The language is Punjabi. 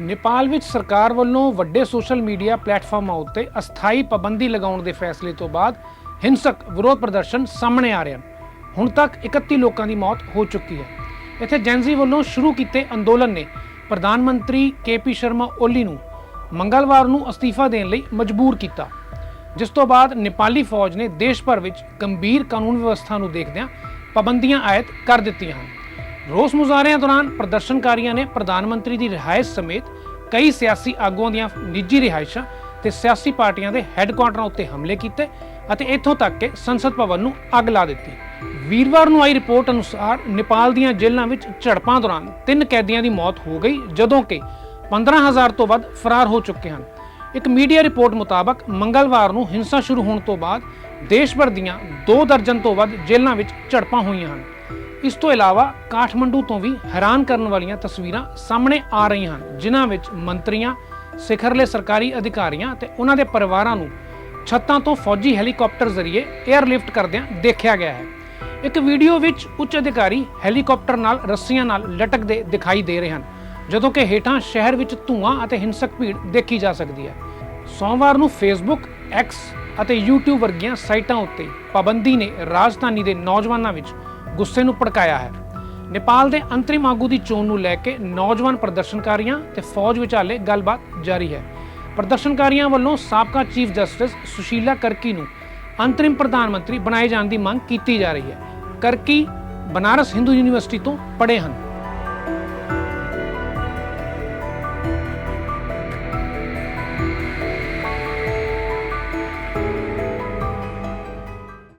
ਨੇਪਾਲ ਵਿੱਚ ਸਰਕਾਰ ਵੱਲੋਂ ਵੱਡੇ ਸੋਸ਼ਲ ਮੀਡੀਆ ਪਲੇਟਫਾਰਮਾਂ ਉੱਤੇ ਅਸਥਾਈ ਪਾਬੰਦੀ ਲਗਾਉਣ ਦੇ ਫੈਸਲੇ ਤੋਂ ਬਾਅਦ ਹਿੰਸਕ ਵਿਰੋਧ ਪ੍ਰਦਰਸ਼ਨ ਸਾਹਮਣੇ ਆ ਰਹੇ ਹਨ। ਹੁਣ ਤੱਕ 31 ਲੋਕਾਂ ਦੀ ਮੌਤ ਹੋ ਚੁੱਕੀ ਹੈ। ਇੱਥੇ ਜੈਨਜ਼ੀ ਵੱਲੋਂ ਸ਼ੁਰੂ ਕੀਤੇ ਅੰਦੋਲਨ ਨੇ ਪ੍ਰਧਾਨ ਮੰਤਰੀ ਕੇਪੀ ਸ਼ਰਮਾ ਓਲੀ ਨੂੰ ਮੰਗਲਵਾਰ ਨੂੰ ਅਸਤੀਫਾ ਦੇਣ ਲਈ ਮਜਬੂਰ ਕੀਤਾ। ਜਿਸ ਤੋਂ ਬਾਅਦ ਨੇਪਾਲੀ ਫੌਜ ਨੇ ਦੇਸ਼ ਭਰ ਵਿੱਚ ਗੰਭੀਰ ਕਾਨੂੰਨ ਵਿਵਸਥਾ ਨੂੰ ਦੇਖਦਿਆਂ ਪਾਬੰਦੀਆਂ ਆਇਦ ਕਰ ਦਿੱਤੀਆਂ ਹਨ। ਰੋਸ ਮੁਜ਼ਾਹਰਿਆਂ ਦੌਰਾਨ ਪ੍ਰਦਰਸ਼ਨਕਾਰੀਆਂ ਨੇ ਪ੍ਰਧਾਨ ਮੰਤਰੀ ਦੀ ਰਿਹਾਇਸ਼ ਸਮੇਤ ਕਈ ਸਿਆਸੀ ਆਗੂਆਂ ਦੀਆਂ ਨਿੱਜੀ ਰਿਹਾਇਸ਼ਾਂ ਤੇ ਸਿਆਸੀ ਪਾਰਟੀਆਂ ਦੇ ਹੈੱਡਕੁਆਟਰਾਂ ਉੱਤੇ ਹਮਲੇ ਕੀਤੇ ਅਤੇ ਇੱਥੋਂ ਤੱਕ ਕਿ ਸੰਸਦ ਭਵਨ ਨੂੰ ਅੱਗ ਲਾ ਦਿੱਤੀ। ਵੀਰਵਾਰ ਨੂੰ ਆਈ ਰਿਪੋਰਟ ਅਨੁਸਾਰ ਨੇਪਾਲ ਦੀਆਂ ਜੇਲ੍ਹਾਂ ਵਿੱਚ ਝੜਪਾਂ ਦੌਰਾਨ ਤਿੰਨ ਕੈਦੀਆਂ ਦੀ ਮੌਤ ਹੋ ਗਈ, ਜਦੋਂ ਕਿ 15000 ਤੋਂ ਵੱਧ ਫਰਾਰ ਹੋ ਚੁੱਕੇ ਹਨ। ਇੱਕ ਮੀਡੀਆ ਰਿਪੋਰਟ ਮੁਤਾਬਕ ਮੰਗਲਵਾਰ ਨੂੰ ਹਿੰਸਾ ਸ਼ੁਰੂ ਹੋਣ ਤੋਂ ਬਾਅਦ ਦੇਸ਼ ਭਰ ਦੀਆਂ 2 ਦਰਜਨ ਤੋਂ ਵੱਧ ਜੇਲ੍ਹਾਂ ਵਿੱਚ ਝੜਪਾਂ ਹੋਈਆਂ ਹਨ। ਇਸ ਤੋਂ ਇਲਾਵਾ ਕਾਠਮੰਡੂ ਤੋਂ ਵੀ ਹੈਰਾਨ ਕਰਨ ਵਾਲੀਆਂ ਤਸਵੀਰਾਂ ਸਾਹਮਣੇ ਆ ਰਹੀਆਂ ਹਨ, ਜਿਨ੍ਹਾਂ ਵਿੱਚ ਮੰਤਰੀਆਂ, ਸਿਖਰਲੇ ਸਰਕਾਰੀ ਅਧਿਕਾਰੀਆਂ ਤੇ ਉਹਨਾਂ ਦੇ ਪਰਿਵਾਰਾਂ ਨੂੰ ਛੱਤਾਂ ਤੋਂ ਫੌਜੀ ਹੈਲੀਕਾਪਟਰ ਜ਼ਰੀਏ 에ਅਰਲਿਫਟ ਕਰਦਿਆਂ ਦੇਖਿਆ ਗਿਆ ਹੈ। ਇੱਕ ਵੀਡੀਓ ਵਿੱਚ ਉੱਚ ਅਧਿਕਾਰੀ ਹੈਲੀਕਾਪਟਰ ਨਾਲ ਰੱਸੀਆਂ ਨਾਲ ਲਟਕਦੇ ਦਿਖਾਈ ਦੇ ਰਹੇ ਹਨ, ਜਦੋਂ ਕਿ ਹੇਠਾਂ ਸ਼ਹਿਰ ਵਿੱਚ ਧੂਆਂ ਅਤੇ ਹਿੰਸਕ ਭੀੜ ਦੇਖੀ ਜਾ ਸਕਦੀ ਹੈ। ਸੋਮਵਾਰ ਨੂੰ ਫੇਸਬੁੱਕ ਐਕਸ ਅਤੇ YouTube ਵਰਗੀਆਂ ਸਾਈਟਾਂ ਉੱਤੇ ਪਾਬੰਦੀ ਨੇ ਰਾਜਧਾਨੀ ਦੇ ਨੌਜਵਾਨਾਂ ਵਿੱਚ ਗੁੱਸੇ ਨੂੰ ਭੜਕਾਇਆ ਹੈ। ਨੇਪਾਲ ਦੇ ਅੰਤਰਿਮ ਆਗੂ ਦੀ ਚੋਣ ਨੂੰ ਲੈ ਕੇ ਨੌਜਵਾਨ ਪ੍ਰਦਰਸ਼ਨਕਾਰੀਆਂ ਤੇ ਫੌਜ ਵਿਚਾਲੇ ਗੱਲਬਾਤ ਜਾਰੀ ਹੈ। ਪ੍ਰਦਰਸ਼ਨਕਾਰੀਆਂ ਵੱਲੋਂ ਸਾਬਕਾ ਚੀਫ ਜਸਟਿਸ ਸੁਸ਼ੀਲਾ ਕਰਕੀ ਨੂੰ ਅੰਤਰਿਮ ਪ੍ਰਧਾਨ ਮੰਤਰੀ ਬਣਾਏ ਜਾਣ ਦੀ ਮੰਗ ਕੀਤੀ ਜਾ ਰਹੀ ਹੈ। ਕਰਕੀ ਬਨਾਰਸ ਹਿੰਦੂ ਯੂਨੀਵਰਸਿਟੀ ਤੋਂ ਪੜ੍ਹੇ ਹਨ।